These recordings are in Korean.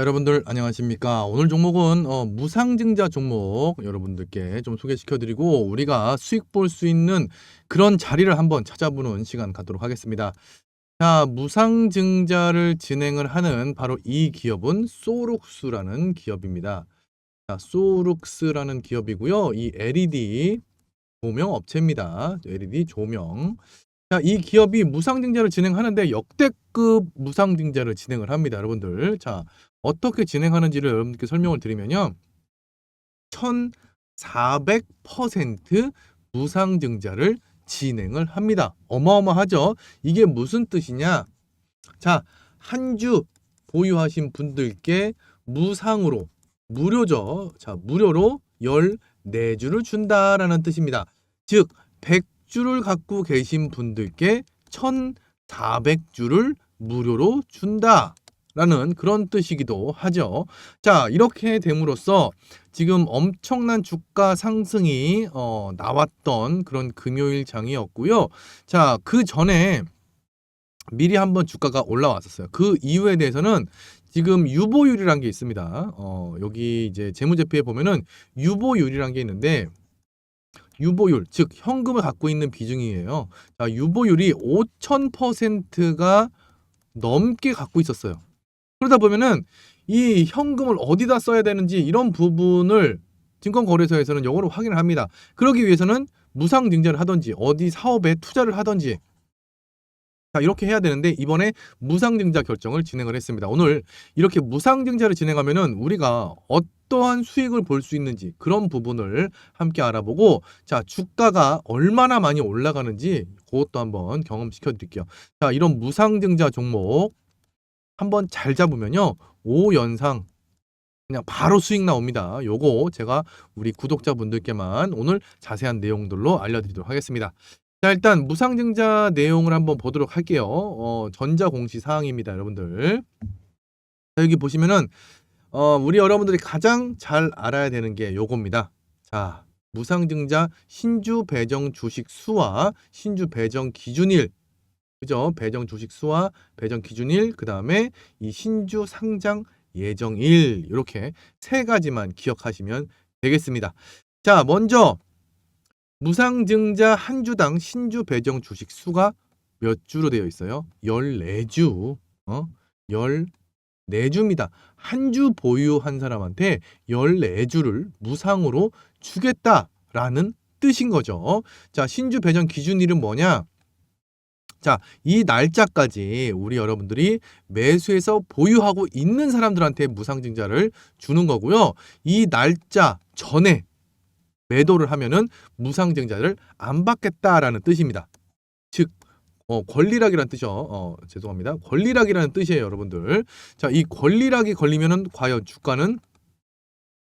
자, 여러분들 안녕하십니까? 오늘 종목은 어, 무상증자 종목 여러분들께 좀 소개시켜드리고 우리가 수익 볼 수 있는 그런 자리를 한번 찾아보는 시간 갖도록 하겠습니다. 자, 무상증자를 진행을 하는 바로 이 기업은 소룩스라는 기업입니다. 자, 소룩스라는 기업이고요. 이 LED 조명 업체입니다. LED 조명. 자, 이 기업이 무상증자를 진행하는데 역대급 무상증자를 진행을 합니다, 여러분들. 자, 어떻게 진행하는지를 여러분께 설명을 드리면요. 1400% 무상증자를 진행을 합니다. 어마어마하죠? 이게 무슨 뜻이냐? 자, 한 주 보유하신 분들께 무상으로, 무료죠. 자, 무료로 14주를 준다라는 뜻입니다. 즉, 100주를 갖고 계신 분들께 1400주를 무료로 준다. 라는 그런 뜻이기도 하죠. 자, 이렇게 됨으로써 지금 엄청난 주가 상승이 어, 나왔던 그런 금요일 장이었고요. 자, 그 전에 미리 한번 주가가 올라왔었어요. 그 이유에 대해서는 지금 유보율이란 게 있습니다. 어, 여기 이제 재무제표에 보면은 유보율이란 게 있는데 유보율, 즉 현금을 갖고 있는 비중이에요. 자, 유보율이 5,000%가 넘게 갖고 있었어요. 그러다 보면은 이 현금을 어디다 써야 되는지 이런 부분을 증권거래소에서는 영어로 확인을 합니다. 그러기 위해서는 무상증자를 하든지 어디 사업에 투자를 하든지 자 이렇게 해야 되는데 이번에 무상증자 결정을 진행을 했습니다. 오늘 이렇게 무상증자를 진행하면은 우리가 어떠한 수익을 볼 수 있는지 그런 부분을 함께 알아보고 자 주가가 얼마나 많이 올라가는지 그것도 한번 경험시켜 드릴게요. 자 이런 무상증자 종목 한번 잘 잡으면요. 5연상 그냥 바로 수익 나옵니다. 요거 제가 우리 구독자분들께만 오늘 자세한 내용들로 알려드리도록 하겠습니다. 자 일단 무상증자 내용을 한번 보도록 할게요. 어, 전자공시 사항입니다, 여러분들. 자, 여기 보시면은 어, 우리 여러분들이 가장 잘 알아야 되는 게 요겁니다. 자 무상증자 신주 배정 주식 수와 신주 배정 기준일 그죠? 배정 주식 수와 배정 기준일, 그 다음에 이 신주 상장 예정일 이렇게 세 가지만 기억하시면 되겠습니다. 자, 먼저 무상증자 한 주당 신주 배정 주식 수가 몇 주로 되어 있어요? 14주. 어? 14주입니다. 한 주 보유한 사람한테 14주를 무상으로 주겠다라는 뜻인 거죠. 자, 신주 배정 기준일은 뭐냐? 자, 이 날짜까지 우리 여러분들이 매수해서 보유하고 있는 사람들한테 무상증자를 주는 거고요. 이 날짜 전에 매도를 하면은 무상증자를 안 받겠다라는 뜻입니다. 즉, 어, 권리락이라는 뜻이요. 어, 죄송합니다. 권리락이라는 뜻이에요, 여러분들. 자, 이 권리락이 걸리면은 과연 주가는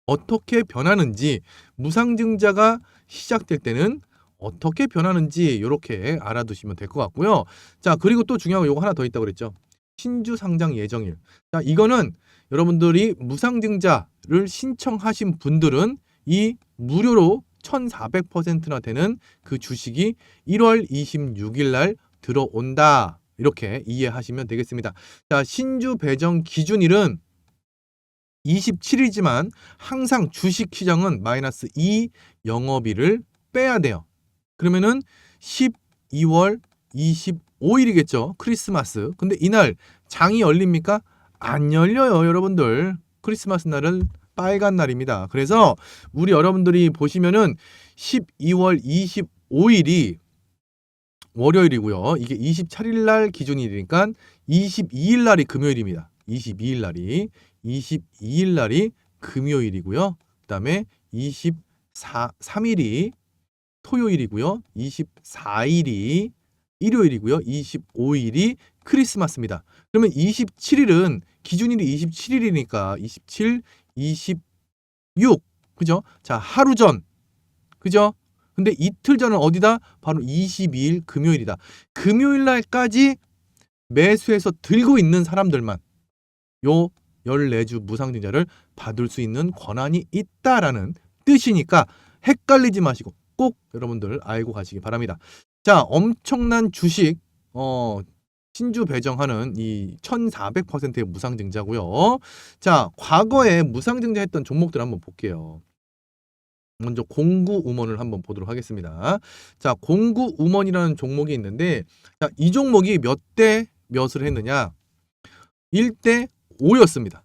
어떻게 변하는지 무상증자가 시작될 때는 어떻게 변하는지 이렇게 알아두시면 될 것 같고요. 자 그리고 또 중요한 거 요거 하나 더 있다고 그랬죠. 신주 상장 예정일. 자 이거는 여러분들이 무상증자를 신청하신 분들은 이 무료로 1400%나 되는 그 주식이 1월 26일 날 들어온다. 이렇게 이해하시면 되겠습니다. 자, 신주 배정 기준일은 27일이지만 항상 주식 시장은 마이너스 2 영업일을 빼야 돼요. 그러면은 12월 25일이겠죠. 크리스마스. 근데 이날 장이 열립니까? 안 열려요, 여러분들. 크리스마스 날은 빨간 날입니다. 그래서 우리 여러분들이 보시면은 12월 25일이 월요일이고요. 이게 27일 날 기준이니까 22일 날이 금요일입니다. 22일 날이 22일 날이 금요일이고요. 그다음에 24 3일이 토요일이고요. 24일이 일요일이고요. 25일이 크리스마스입니다. 그러면 27일은 기준일이 27일이니까 27, 26 그죠? 자, 하루 전. 그죠? 근데 이틀 전은 어디다? 바로 22일 금요일이다. 금요일 날까지 매수해서 들고 있는 사람들만 요 14주 무상증자를 받을 수 있는 권한이 있다라는 뜻이니까 헷갈리지 마시고 꼭 여러분들 알고 가시기 바랍니다. 자, 엄청난 주식 어 신주 배정하는 이 1400%의 무상증자고요. 자, 과거에 무상증자 했던 종목들 한번 볼게요. 먼저 공구 우먼을 한번 보도록 하겠습니다. 자, 공구 우먼이라는 종목이 있는데 자, 이 종목이 몇 대 몇을 했느냐? 1대 5였습니다.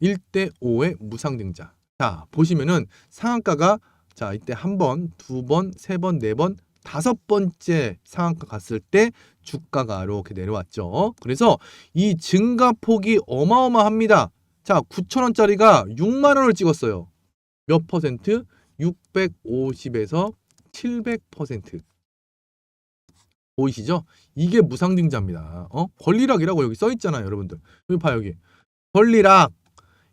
1대 5의 무상증자. 자, 보시면은 상한가가 자, 이때 한 번, 두 번, 세 번, 네 번, 다섯 번째 상한가 갔을 때 주가가 이렇게 내려왔죠. 그래서 이 증가폭이 어마어마합니다. 자, 9,000원짜리가 6만 원을 찍었어요. 몇 퍼센트? 650에서 700%. 보이시죠? 이게 무상증자입니다. 어? 권리락이라고 여기 써 있잖아요, 여러분들. 여기 봐 여기. 권리락.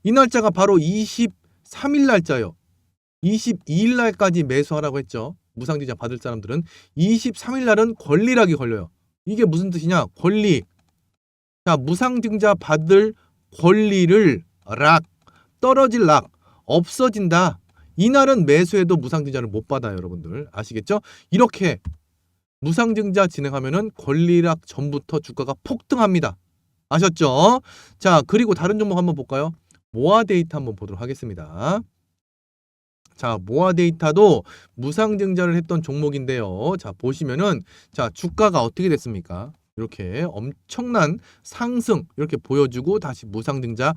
이 날짜가 바로 23일 날짜요. 22일 날까지 매수하라고 했죠. 무상증자 받을 사람들은 23일 날은 권리락이 걸려요. 이게 무슨 뜻이냐? 권리. 자, 무상증자 받을 권리를 락 떨어질 락 없어진다. 이날은 매수해도 무상증자를 못 받아요, 여러분들. 아시겠죠? 이렇게 무상증자 진행하면은 권리락 전부터 주가가 폭등합니다. 아셨죠? 자, 그리고 다른 종목 한번 볼까요? 모아 데이터 한번 보도록 하겠습니다. 자, 모아 데이터도 무상 증자를 했던 종목인데요. 자, 보시면은 자, 주가가 어떻게 됐습니까? 이렇게 엄청난 상승 이렇게 보여주고 다시 무상 증자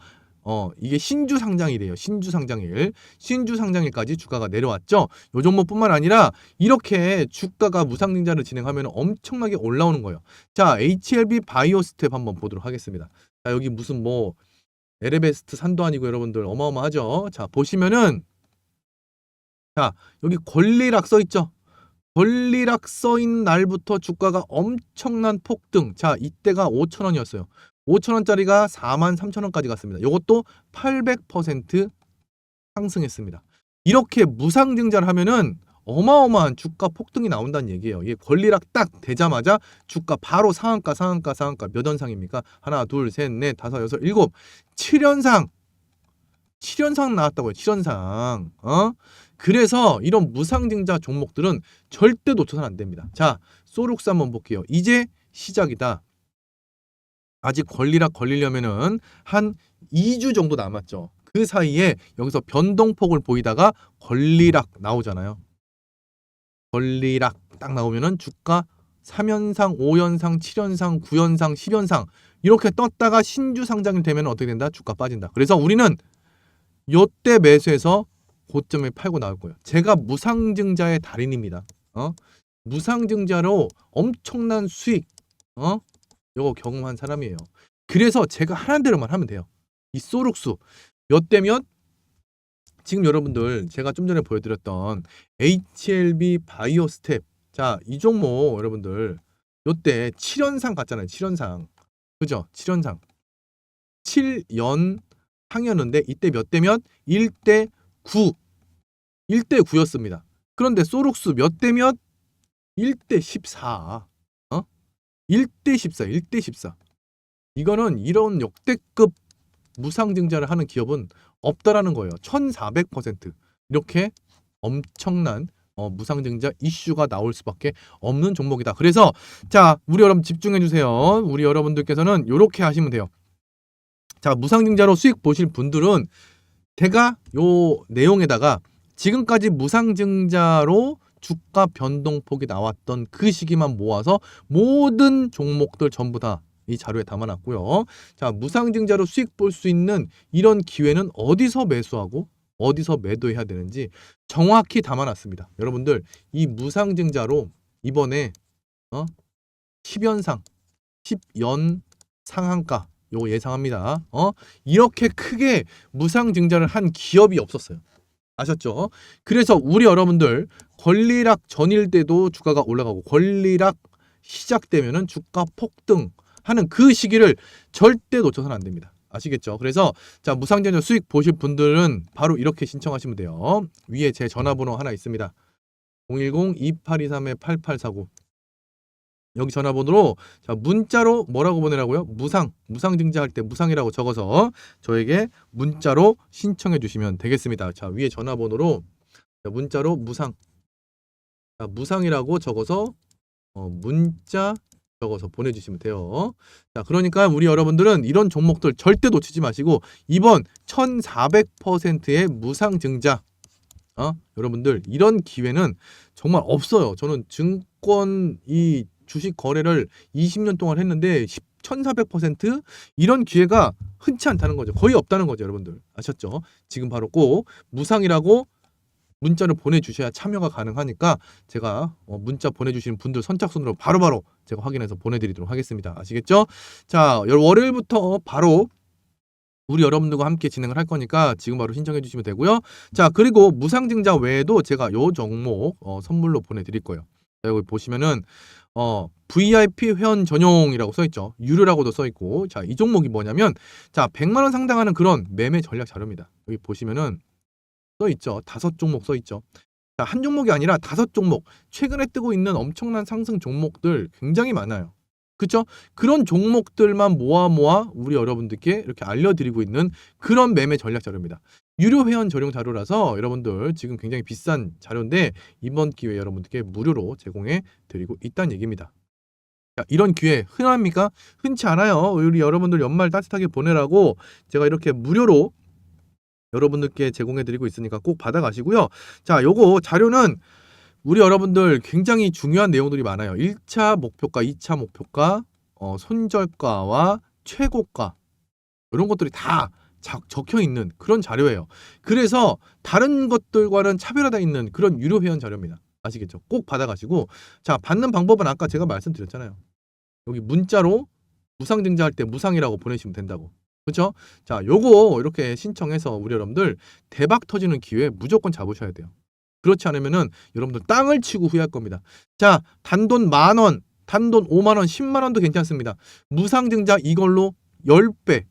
어, 이게 신주 상장일이에요. 신주 상장일. 신주 상장일까지 주가가 내려왔죠. 요 종목뿐만 아니라 이렇게 주가가 무상증자를 진행하면 엄청나게 올라오는 거예요. 자, HLB 바이오 스텝 한번 보도록 하겠습니다. 자, 여기 무슨 뭐 에레베스트 산도 아니고 여러분들 어마어마하죠. 자, 보시면은 자, 여기 권리락 써 있죠. 권리락 써 있는 날부터 주가가 엄청난 폭등. 자, 이때가 5,000원이었어요. 5,000원짜리가 43,000원까지 갔습니다. 이것도 800% 상승했습니다. 이렇게 무상증자를 하면은 어마어마한 주가 폭등이 나온다는 얘기예요. 이게 권리락 딱 되자마자 주가 바로 상한가, 상한가, 상한가 몇 연상입니까? 하나, 둘, 셋, 넷, 다섯, 여섯, 일곱, 7연상. 7연상 나왔다고요. 7연상. 어? 그래서 이런 무상증자 종목들은 절대 놓쳐서는 안 됩니다. 자, 소룩스 한번 볼게요. 이제 시작이다. 아직 권리락 걸리려면은 한 2주 정도 남았죠. 그 사이에 여기서 변동폭을 보이다가 권리락 나오잖아요. 권리락 딱 나오면은 주가 3연상, 5연상, 7연상, 9연상, 10연상 이렇게 떴다가 신주 상장이 되면 어떻게 된다? 주가 빠진다. 그래서 우리는 요때 매수해서 고점에 팔고 나올 거예요. 제가 무상증자의 달인입니다. 어? 무상증자로 엄청난 수익, 어? 요거 경험한 사람이에요. 그래서 제가 하는 대로만 하면 돼요. 이 소룩수 몇 대면 지금 여러분들 제가 좀 전에 보여드렸던 HLB 바이오 스텝 자 이 종목 여러분들 요때 7연상 갔잖아요. 7연상 그죠? 7연상 7연 상이었는데 이때 몇 대면 1대 9 1대 9였습니다. 그런데 소룩수 몇 대면 1대 14 1대 14, 1대 14. 이거는 이런 역대급 무상증자를 하는 기업은 없다라는 거예요. 1400% 이렇게 엄청난 어, 무상증자 이슈가 나올 수밖에 없는 종목이다. 그래서 자 우리 여러분 집중해 주세요. 우리 여러분들께서는 이렇게 하시면 돼요. 자 무상증자로 수익 보실 분들은 제가 요 내용에다가 지금까지 무상증자로 주가 변동폭이 나왔던 그 시기만 모아서 모든 종목들 전부 다 이 자료에 담아놨고요. 자, 무상증자로 수익 볼 수 있는 이런 기회는 어디서 매수하고 어디서 매도해야 되는지 정확히 담아놨습니다. 여러분들 이 무상증자로 이번에 어 10연상, 10연 상한가 요거 예상합니다. 어 이렇게 크게 무상 증자를 한 기업이 없었어요. 아셨죠? 그래서 우리 여러분들 권리락 전일 때도 주가가 올라가고 권리락 시작되면은 주가 폭등 하는 그 시기를 절대 놓쳐서는 안 됩니다. 아시겠죠? 그래서 자 무상전자 수익 보실 분들은 바로 이렇게 신청하시면 돼요. 위에 제 전화번호 하나 있습니다. 010-2823-8849 여기 전화번호로 자 문자로 뭐라고 보내라고요? 무상 무상 증자할 때 무상이라고 적어서 저에게 문자로 신청해 주시면 되겠습니다. 자 위에 전화번호로 자, 문자로 무상 자, 무상이라고 적어서 어, 문자 적어서 보내주시면 돼요. 자, 그러니까 우리 여러분들은 이런 종목들 절대 놓치지 마시고 이번 1,400%의 무상 증자 어? 여러분들 이런 기회는 정말 없어요. 저는 증권 이 주식 거래를 20년 동안 했는데 10, 1400% 이런 기회가 흔치 않다는 거죠. 거의 없다는 거죠, 여러분들. 아셨죠? 지금 바로 꼭 무상이라고 문자를 보내주셔야 참여가 가능하니까 제가 어, 문자 보내주시는 분들 선착순으로 바로바로 제가 확인해서 보내드리도록 하겠습니다. 아시겠죠? 자, 열- 월요일부터 바로 우리 여러분들과 함께 진행을 할 거니까 지금 바로 신청해 주시면 되고요. 자, 그리고 무상증자 외에도 제가 요 종목 어, 선물로 보내드릴 거예요. 자, 여기 보시면은 어, VIP 회원 전용이라고 써 있죠. 유료라고도 써 있고. 자, 이 종목이 뭐냐면 자, 100만 원 상당하는 그런 매매 전략 자료입니다. 여기 보시면은 써 있죠. 다섯 종목 써 있죠. 자, 한 종목이 아니라 다섯 종목. 최근에 뜨고 있는 엄청난 상승 종목들 굉장히 많아요. 그렇죠? 그런 종목들만 모아 모아 우리 여러분들께 이렇게 알려드리고 있는 그런 매매 전략 자료입니다. 유료 회원 전용 자료라서 여러분들 지금 굉장히 비싼 자료인데 이번 기회에 여러분들께 무료로 제공해 드리고 있다는 얘기입니다. 자, 이런 기회 흔합니까? 흔치 않아요. 우리 여러분들 연말 따뜻하게 보내라고 제가 이렇게 무료로 여러분들께 제공해 드리고 있으니까 꼭 받아가시고요. 자, 요거 자료는 우리 여러분들 굉장히 중요한 내용들이 많아요. 1차 목표가, 2차 목표가, 어, 손절가와 최고가 이런 것들이 다 자- 적혀 있는 그런 자료예요. 그래서 다른 것들과는 차별화되어 있는 그런 유료 회원 자료입니다. 아시겠죠? 꼭 받아가시고 자 받는 방법은 아까 제가 말씀드렸잖아요. 여기 문자로 무상 증자할 때 무상이라고 보내시면 된다고. 그렇죠? 자, 요거 이렇게 신청해서 우리 여러분들 대박 터지는 기회 무조건 잡으셔야 돼요. 그렇지 않으면은 여러분들 땅을 치고 후회할 겁니다. 자, 단돈 만 원, 단돈 5만 원, 10만 원도 괜찮습니다. 무상 증자 이걸로 10배.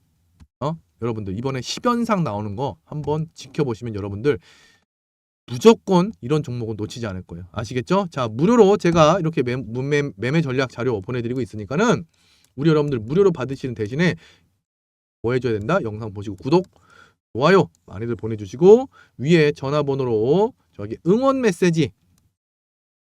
어? 여러분들 이번에 10연상 나오는 거 한번 지켜보시면 여러분들 무조건 이런 종목은 놓치지 않을 거예요. 아시겠죠? 자, 무료로 제가 이렇게 매, 매, 매매 전략 자료 보내드리고 있으니까는 우리 여러분들 무료로 받으시는 대신에 뭐 해줘야 된다? 영상 보시고 구독, 좋아요 많이들 보내주시고 위에 전화번호로 저기 응원 메시지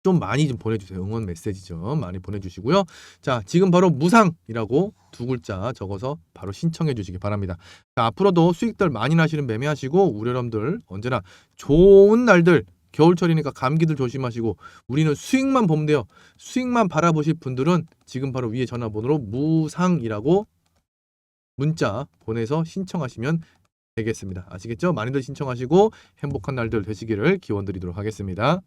좀 많이 좀 보내주세요. 응원 메시지 좀 많이 보내주시고요. 자, 지금 바로 무상이라고 두 글자 적어서 바로 신청해 주시기 바랍니다. 자, 앞으로도 수익들 많이 나시는 매매하시고 우리 여러분들 언제나 좋은 날들 겨울철이니까 감기들 조심하시고 우리는 수익만 보면 돼요. 수익만 바라보실 분들은 지금 바로 위에 전화번호로 무상이라고 문자 보내서 신청하시면 되겠습니다. 아시겠죠? 많이들 신청하시고 행복한 날들 되시기를 기원드리도록 하겠습니다.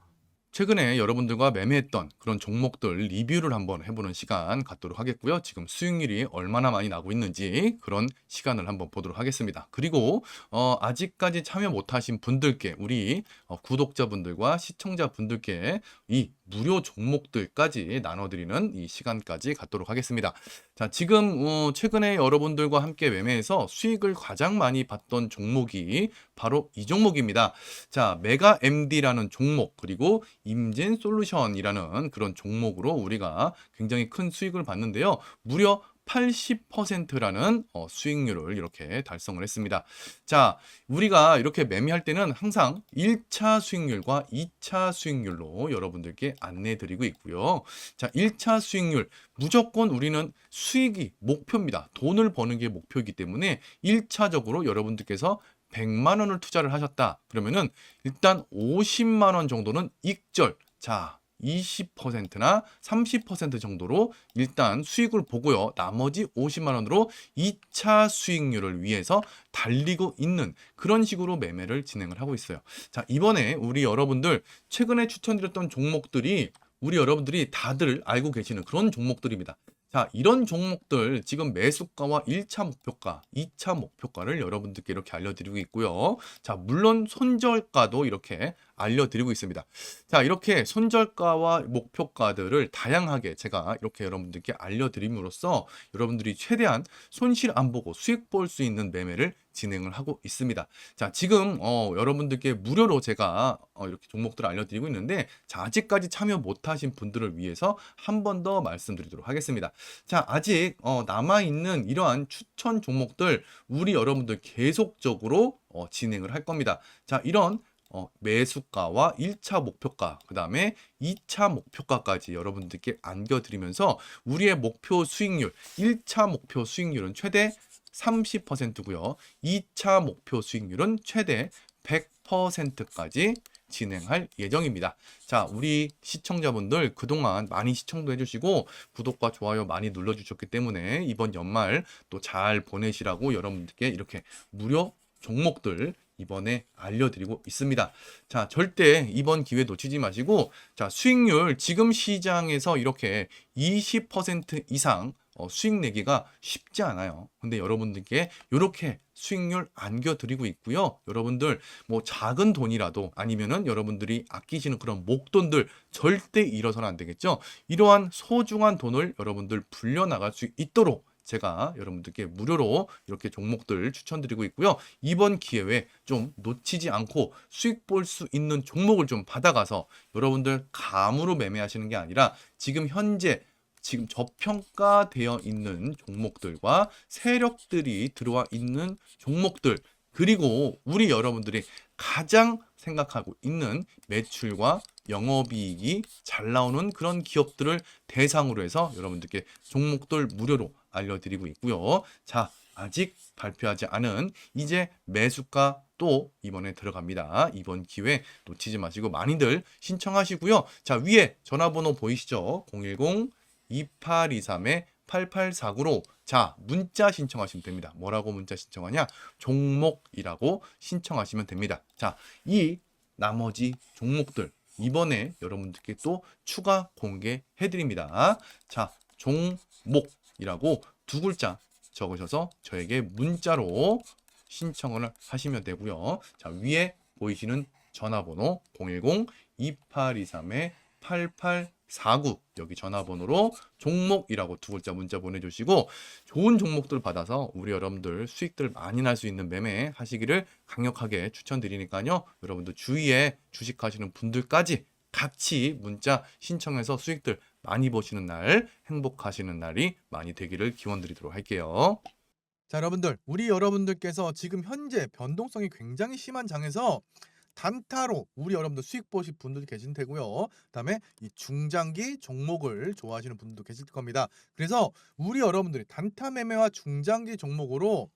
최근에 여러분들과 매매했던 그런 종목들 리뷰를 한번 해보는 시간 갖도록 하겠고요. 지금 수익률이 얼마나 많이 나고 있는지 그런 시간을 한번 보도록 하겠습니다. 그리고 어, 아직까지 참여 못하신 분들께 우리 어, 구독자분들과 시청자분들께 이 무료 종목들까지 나눠드리는 이 시간까지 갖도록 하겠습니다. 자, 지금 어, 최근에 여러분들과 함께 매매해서 수익을 가장 많이 봤던 종목이 바로 이 종목입니다. 자, 메가 MD라는 종목 그리고 임진 솔루션이라는 그런 종목으로 우리가 굉장히 큰 수익을 봤는데요. 무려 80%라는 어, 수익률을 이렇게 달성을 했습니다. 자, 우리가 이렇게 매매할 때는 항상 1차 수익률과 2차 수익률로 여러분들께 안내 드리고 있고요. 자, 1차 수익률 무조건 우리는 수익이 목표입니다. 돈을 버는 게 목표이기 때문에 1차적으로 여러분들께서 100만 원을 투자를 하셨다. 그러면은 일단 50만 원 정도는 익절. 자, 20%나 30% 정도로 일단 수익을 보고요. 나머지 50만 원으로 2차 수익률을 위해서 달리고 있는 그런 식으로 매매를 진행을 하고 있어요. 자, 이번에 우리 여러분들 최근에 추천드렸던 종목들이 우리 여러분들이 다들 알고 계시는 그런 종목들입니다. 자, 이런 종목들 지금 매수가와 1차 목표가, 2차 목표가를 여러분들께 이렇게 알려드리고 있고요. 자, 물론 손절가도 이렇게 알려드리고 있습니다. 자, 이렇게 손절가와 목표가들을 다양하게 제가 이렇게 여러분들께 알려드림으로써 여러분들이 최대한 손실 안 보고 수익 볼 수 있는 매매를 진행을 하고 있습니다. 자, 지금 어, 여러분들께 무료로 제가 어, 이렇게 종목들을 알려드리고 있는데 자, 아직까지 참여 못하신 분들을 위해서 한 번 더 말씀드리도록 하겠습니다. 자, 아직 어, 남아 있는 이러한 추천 종목들 우리 여러분들 계속적으로 어, 진행을 할 겁니다. 자, 이런 어, 매수가와 1차 목표가, 그 다음에 2차 목표가까지 여러분들께 안겨드리면서 우리의 목표 수익률, 1차 목표 수익률은 최대 30%고요. 2차 목표 수익률은 최대 100%까지 진행할 예정입니다. 자, 우리 시청자분들 그동안 많이 시청도 해주시고 구독과 좋아요 많이 눌러주셨기 때문에 이번 연말 또 잘 보내시라고 여러분들께 이렇게 무료 종목들 이번에 알려드리고 있습니다. 자, 절대 이번 기회 놓치지 마시고, 자, 수익률 지금 시장에서 이렇게 20% 이상 어, 수익 내기가 쉽지 않아요. 근데 여러분들께 이렇게 수익률 안겨드리고 있고요. 여러분들 뭐 작은 돈이라도 아니면은 여러분들이 아끼시는 그런 목돈들 절대 잃어서는 안 되겠죠. 이러한 소중한 돈을 여러분들 불려나갈 수 있도록 제가 여러분들께 무료로 이렇게 종목들 추천드리고 있고요. 이번 기회에 좀 놓치지 않고 수익 볼 수 있는 종목을 좀 받아가서 여러분들 감으로 매매하시는 게 아니라 지금 현재 지금 저평가되어 있는 종목들과 세력들이 들어와 있는 종목들 그리고 우리 여러분들이 가장 생각하고 있는 매출과 영업이익이 잘 나오는 그런 기업들을 대상으로 해서 여러분들께 종목들 무료로 알려드리고 있고요. 자, 아직 발표하지 않은 이제 매수가 또 이번에 들어갑니다. 이번 기회 놓치지 마시고 많이들 신청하시고요. 자, 위에 전화번호 보이시죠? 010 2823에 8849로 자 문자 신청하시면 됩니다. 뭐라고 문자 신청하냐? 종목이라고 신청하시면 됩니다. 자 이 나머지 종목들 이번에 여러분들께 또 추가 공개해 드립니다. 자 종목이라고 두 글자 적으셔서 저에게 문자로 신청을 하시면 되고요. 자 위에 보이시는 전화번호 010 2823 에8849 여기 전화번호로 종목이라고 두 글자 문자 보내주시고 좋은 종목들 받아서 우리 여러분들 수익들 많이 날 수 있는 매매 하시기를 강력하게 추천드리니까요. 여러분들 주위에 주식하시는 분들까지 같이 문자 신청해서 수익들 많이 보시는 날 행복하시는 날이 많이 되기를 기원드리도록 할게요. 자, 여러분들, 우리 여러분들께서 지금 현재 변동성이 굉장히 심한 장에서 단타로 우리 여러분들 수익 보실 분들도 계신 테고요. 그다음에 이 중장기 종목을 좋아하시는 분들도 계실 겁니다. 그래서 우리 여러분들이 단타 매매와 중장기 종목으로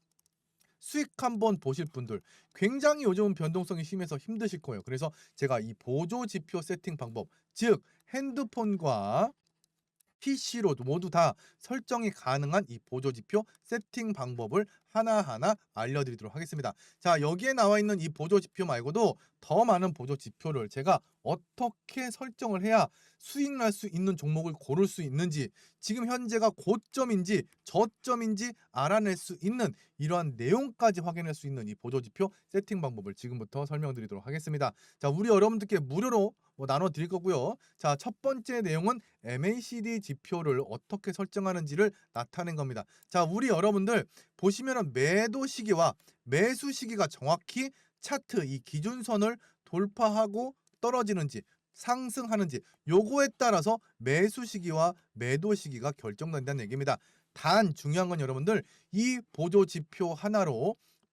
수익 한번 보실 분들 굉장히 요즘은 변동성이 심해서 힘드실 거예요. 그래서 제가 이 보조 지표 세팅 방법, 즉 핸드폰과 PC로 모두 다 설정이 가능한 이 보조 지표 세팅 방법을 하나하나 알려드리도록 하겠습니다. 자, 여기에 나와 있는 이 보조 지표 말고도 더 많은 보조 지표를 제가 어떻게 설정을 해야 수익 날 수 있는 종목을 고를 수 있는지, 지금 현재가 고점인지 저점인지 알아낼 수 있는 이러한 내용까지 확인할 수 있는 이 보조 지표 세팅 방법을 지금부터 설명드리도록 하겠습니다. 자, 우리 여러분들께 무료로 뭐 나눠 드릴 거고요. 자, 첫 번째 내용은 MACD 지표를 어떻게 설정하는지를 나타낸 겁니다. 자, 우리 여러분들 보시면은 매도 시기와 매수 시기가 정확히 차트 이 기준선을 돌파하고 떨어지는지 상승하는지 요거에 따라서 매수 시기와 매도 시기가 결정된다는 얘기입니다. 단 중요한 건 여러분들 이 보조 지표 하나로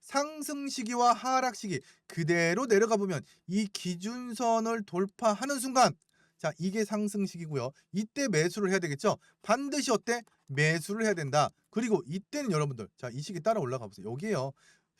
상승 시기와 하락 시기 그대로 내려가 보면 이 기준선을 돌파하는 순간 자, 이게 상승 시기고요. 이때 매수를 해야 되겠죠? 반드시 어때? 매수를 해야 된다. 그리고 이때는 여러분들 자, 이 시기 따라 올라가 보세요. 여기에요.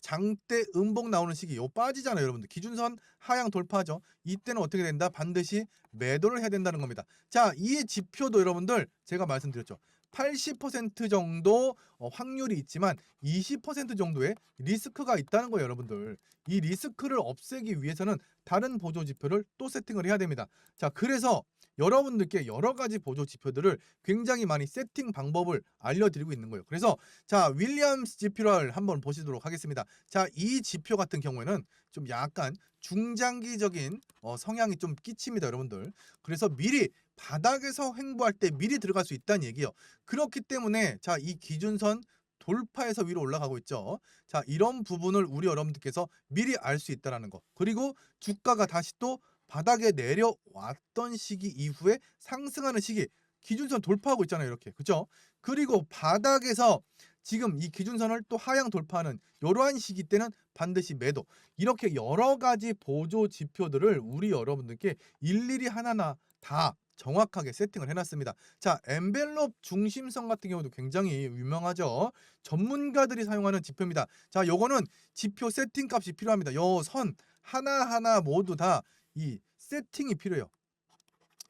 장대 음봉 나오는 시기 요 빠지잖아요, 여러분들. 기준선 하향 돌파하죠. 이때는 어떻게 된다? 반드시 매도를 해야 된다는 겁니다. 자, 이 지표도 여러분들 제가 말씀드렸죠. 80% 정도 어, 확률이 있지만 20% 정도의 리스크가 있다는 거예요, 여러분들. 이 리스크를 없애기 위해서는 다른 보조 지표를 또 세팅을 해야 됩니다. 자, 그래서 여러분들께 여러 가지 보조 지표들을 굉장히 많이 세팅 방법을 알려드리고 있는 거예요. 그래서 자 윌리엄스 지표를 한번 보시도록 하겠습니다. 자 이 지표 같은 경우에는 좀 약간 중장기적인 어, 성향이 좀 끼칩니다, 여러분들. 그래서 미리 바닥에서 횡보할 때 미리 들어갈 수 있다는 얘기예요. 그렇기 때문에 자 이 기준선 돌파해서 위로 올라가고 있죠. 자 이런 부분을 우리 여러분들께서 미리 알 수 있다라는 거. 그리고 주가가 다시 또 바닥에 내려왔던 시기 이후에 상승하는 시기 기준선 돌파하고 있잖아요 이렇게 그죠 그리고 바닥에서 지금 이 기준선을 또 하향 돌파하는 이러한 시기 때는 반드시 매도 이렇게 여러 가지 보조 지표들을 우리 여러분들께 일일이 하나하나 다 정확하게 세팅을 해놨습니다. 자, 엔벨롭 중심성 같은 경우도 굉장히 유명하죠. 전문가들이 사용하는 지표입니다. 자, 요거는 지표 세팅 값이 필요합니다. 요 선 하나하나 모두 다 이 세팅이 필요해요.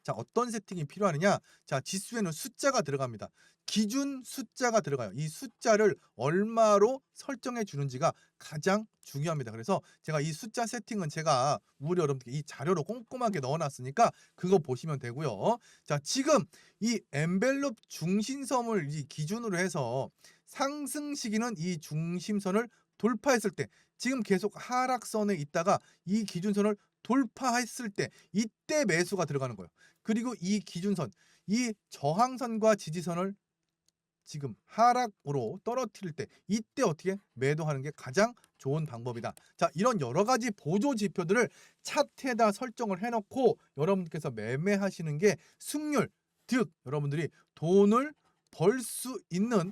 자, 어떤 세팅이 필요하느냐? 자, 지수에는 숫자가 들어갑니다. 기준 숫자가 들어가요. 이 숫자를 얼마로 설정해 주는지가 가장 중요합니다. 그래서 제가 이 숫자 세팅은 제가 우리 여러분께 이 자료로 꼼꼼하게 넣어 놨으니까 그거 보시면 되고요. 자, 지금 이 엔벨롭 중심선을 이 기준으로 해서 상승 시기는 이 중심선을 돌파했을 때 지금 계속 하락선에 있다가 이 기준선을 돌파했을 때 이때 매수가 들어가는 거예요. 그리고 이 기준선, 이 저항선과 지지선을 지금 하락으로 떨어뜨릴 때 이때 어떻게 매도하는 게 가장 좋은 방법이다. 자, 이런 여러 가지 보조 지표들을 차트에다 설정을 해놓고 여러분들께서 매매하시는 게 승률, 즉 여러분들이 돈을 벌 수 있는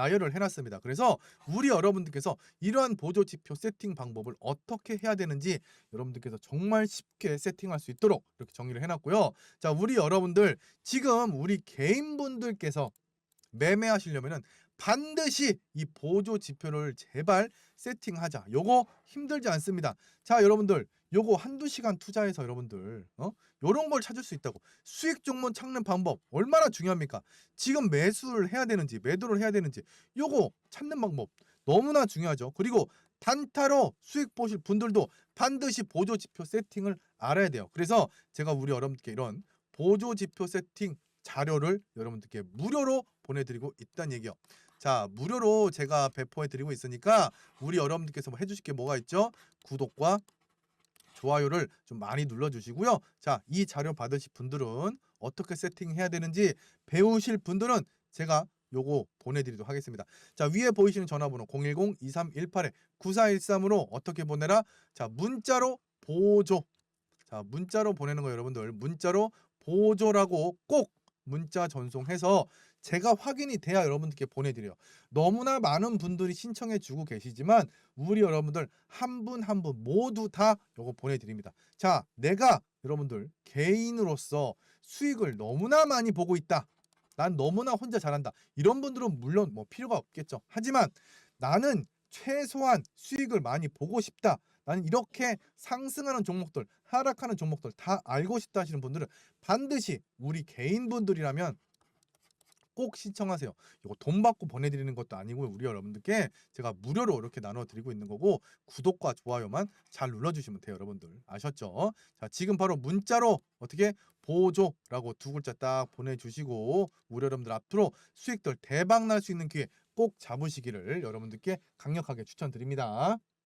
나열을 해놨습니다. 그래서 우리 여러분들께서 이러한 보조 지표 세팅 방법을 어떻게 해야 되는지 여러분들께서 정말 쉽게 세팅할 수 있도록 이렇게 정리를 해놨고요. 자, 우리 여러분들 지금 우리 개인분들께서 매매하시려면은 반드시 이 보조 지표를 제발 세팅하자. 요거 힘들지 않습니다. 자, 여러분들 요거 한두 시간 투자해서 여러분들 어? 요런 걸 찾을 수 있다고. 수익 종목 찾는 방법 얼마나 중요합니까? 지금 매수를 해야 되는지 매도를 해야 되는지 요거 찾는 방법 너무나 중요하죠. 그리고 단타로 수익 보실 분들도 반드시 보조 지표 세팅을 알아야 돼요. 그래서 제가 우리 여러분께 이런 보조 지표 세팅 자료를 여러분들께 무료로 보내드리고 있다는 얘기요. 자, 무료로 제가 배포해드리고 있으니까 우리 여러분들께서 뭐 해주실 게 뭐가 있죠? 구독과 좋아요를 좀 많이 눌러주시고요. 자, 이 자료 받으실 분들은 어떻게 세팅해야 되는지 배우실 분들은 제가 요거 보내드리도록 하겠습니다. 자, 위에 보이시는 전화번호 010-2318-9413으로 어떻게 보내라? 자, 문자로 보조. 자, 문자로 보내는 거 여러분들 문자로 보조라고 꼭 문자 전송해서 제가 확인이 돼야 여러분들께 보내드려요. 너무나 많은 분들이 신청해 주고 계시지만 우리 여러분들 한 분 한 분 모두 다 요거 보내드립니다. 자, 내가 여러분들 개인으로서 수익을 너무나 많이 보고 있다. 난 너무나 혼자 잘한다. 이런 분들은 물론 뭐 필요가 없겠죠. 하지만 나는 최소한 수익을 많이 보고 싶다. 나는 이렇게 상승하는 종목들, 하락하는 종목들 다 알고 싶다 하시는 분들은 반드시 우리 개인분들이라면 꼭 신청하세요. 이거 돈 받고 보내드리는 것도 아니고요. 우리 여러분들께 제가 무료로 이렇게 나눠드리고 있는 거고 구독과 좋아요만 잘 눌러주시면 돼요. 여러분들 아셨죠? 자 지금 바로 문자로 어떻게 보조라고 두 글자 딱 보내주시고 우리 여러분들 앞으로 수익들 대박 날 수 있는 기회 꼭 잡으시기를 여러분들께 강력하게 추천드립니다.